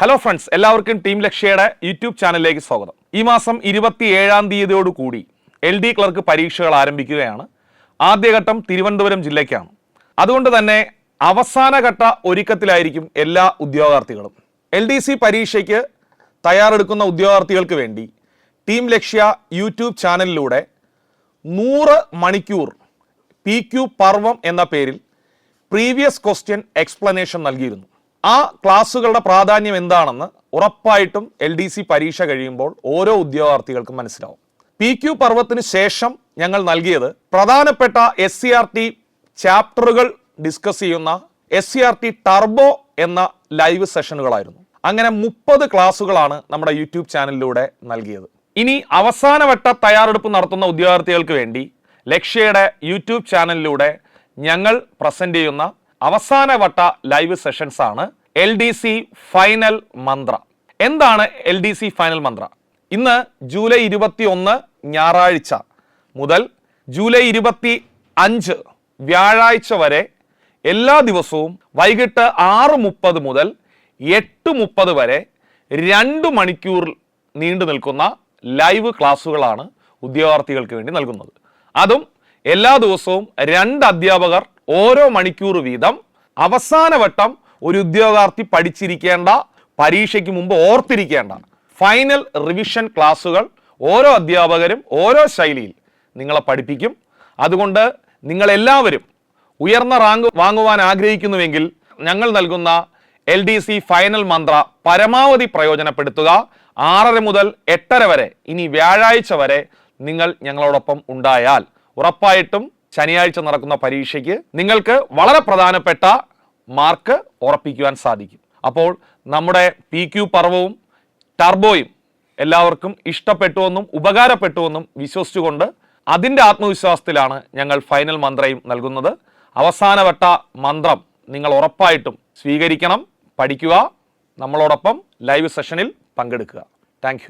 Hello friends എല്ലാവർക്കും team ലക്ഷ്യയുടെ YouTube ചാനലിലേക്ക് സ്വാഗതം. ഈ മാസം ഇരുപത്തിയേഴാം തീയതിയോട് കൂടി എൽ ഡി ക്ലർക്ക് പരീക്ഷകൾ ആരംഭിക്കുകയാണ്. ആദ്യഘട്ടം തിരുവനന്തപുരം ജില്ലയ്ക്കാണ്. അതുകൊണ്ട് തന്നെ അവസാനഘട്ട ഒരുക്കത്തിലായിരിക്കും എല്ലാ ഉദ്യോഗാർത്ഥികളും. എൽ ഡി സി പരീക്ഷയ്ക്ക് തയ്യാറെടുക്കുന്ന ഉദ്യോഗാർത്ഥികൾക്ക് വേണ്ടി ടീം ലക്ഷ്യ യൂട്യൂബ് ചാനലിലൂടെ നൂറ് മണിക്കൂർ പി ക്യു പർവം എന്ന പേരിൽ പ്രീവിയസ് ക്വസ്റ്റ്യൻ എക്സ്പ്ലനേഷൻ നൽകിയിരുന്നു. ആ ക്ലാസ്സുകളുടെ പ്രാധാന്യം എന്താണെന്ന് ഉറപ്പായിട്ടും എൽ ഡി സി പരീക്ഷ കഴിയുമ്പോൾ ഓരോ ഉദ്യോഗാർത്ഥികൾക്കും മനസ്സിലാവും. പി ക്യു പർവത്തിന് ശേഷം ഞങ്ങൾ നൽകിയത് പ്രധാനപ്പെട്ട എസ് സി ആർ ടി ചാപ്റ്ററുകൾ ഡിസ്കസ് ചെയ്യുന്ന S C R T turbo എന്ന ലൈവ് സെഷനുകളായിരുന്നു. അങ്ങനെ മുപ്പത് ക്ലാസ്സുകളാണ് നമ്മുടെ യൂട്യൂബ് ചാനലിലൂടെ നൽകിയത്. ഇനി അവസാനവട്ട തയ്യാറെടുപ്പ് നടത്തുന്ന ഉദ്യോഗാർത്ഥികൾക്ക് വേണ്ടി ലക്ഷ്യയുടെ യൂട്യൂബ് ചാനലിലൂടെ ഞങ്ങൾ പ്രസന്റ് ചെയ്യുന്ന അവസാനവട്ട ലൈവ് സെഷൻസ് ആണ് L D C final Mantra. എന്താണ് L D C final Mantra? ഇന്ന് ജൂലൈ ഇരുപത്തി ഒന്ന് ഞായറാഴ്ച മുതൽ ജൂലൈ ഇരുപത്തി അഞ്ച് വ്യാഴാഴ്ച വരെ എല്ലാ ദിവസവും വൈകിട്ട് ആറ് മുപ്പത് മുതൽ എട്ട് മുപ്പത് വരെ രണ്ട് മണിക്കൂർ നീണ്ടു നിൽക്കുന്ന ലൈവ് ക്ലാസ്സുകളാണ് ഉദ്യോഗാർത്ഥികൾക്ക് വേണ്ടി നൽകുന്നത്. അതും എല്ലാ ദിവസവും രണ്ട് അധ്യാപകർ ഓരോ മണിക്കൂർ വീതം അവസാന വട്ടം ഒരു ഉദ്യോഗാർത്ഥി പഠിച്ചിരിക്കേണ്ട പരീക്ഷയ്ക്ക് മുമ്പ് ഓർത്തിരിക്കേണ്ട. ഫൈനൽ റിവിഷൻ ക്ലാസ്സുകൾ ഓരോ അധ്യാപകരും ഓരോ ശൈലിയിൽ നിങ്ങളെ പഠിപ്പിക്കും. അതുകൊണ്ട് നിങ്ങളെല്ലാവരും ഉയർന്ന റാങ്ക് വാങ്ങുവാൻ ആഗ്രഹിക്കുന്നുവെങ്കിൽ ഞങ്ങൾ നൽകുന്ന L D C final Mantra പരമാവധി പ്രയോജനപ്പെടുത്തുക. ആറര മുതൽ എട്ടര വരെ ഇനി വ്യാഴാഴ്ച വരെ നിങ്ങൾ ഞങ്ങളോടൊപ്പം ഉണ്ടായാൽ ഉറപ്പായിട്ടും ശനിയാഴ്ച നടക്കുന്ന പരീക്ഷയ്ക്ക് നിങ്ങൾക്ക് വളരെ പ്രധാനപ്പെട്ട മാർക്ക് ഉറപ്പിക്കുവാൻ സാധിക്കും. അപ്പോൾ നമ്മുടെ പി ക്യു പർവവും ടർബോയും എല്ലാവർക്കും ഇഷ്ടപ്പെട്ടുവെന്നും ഉപകാരപ്പെട്ടുവെന്നും വിശ്വസിച്ചുകൊണ്ട് അതിന്റെ ആത്മവിശ്വാസത്തിലാണ് ഞങ്ങൾ ഫൈനൽ മന്ത്രയും നൽകുന്നത്. അവസാനവട്ട മന്ത്രം നിങ്ങൾ ഉറപ്പായിട്ടും സ്വീകരിക്കണം പഠിക്കുക. നമ്മളോടൊപ്പം ലൈവ് സെഷനിൽ പങ്കെടുക്കുക. താങ്ക്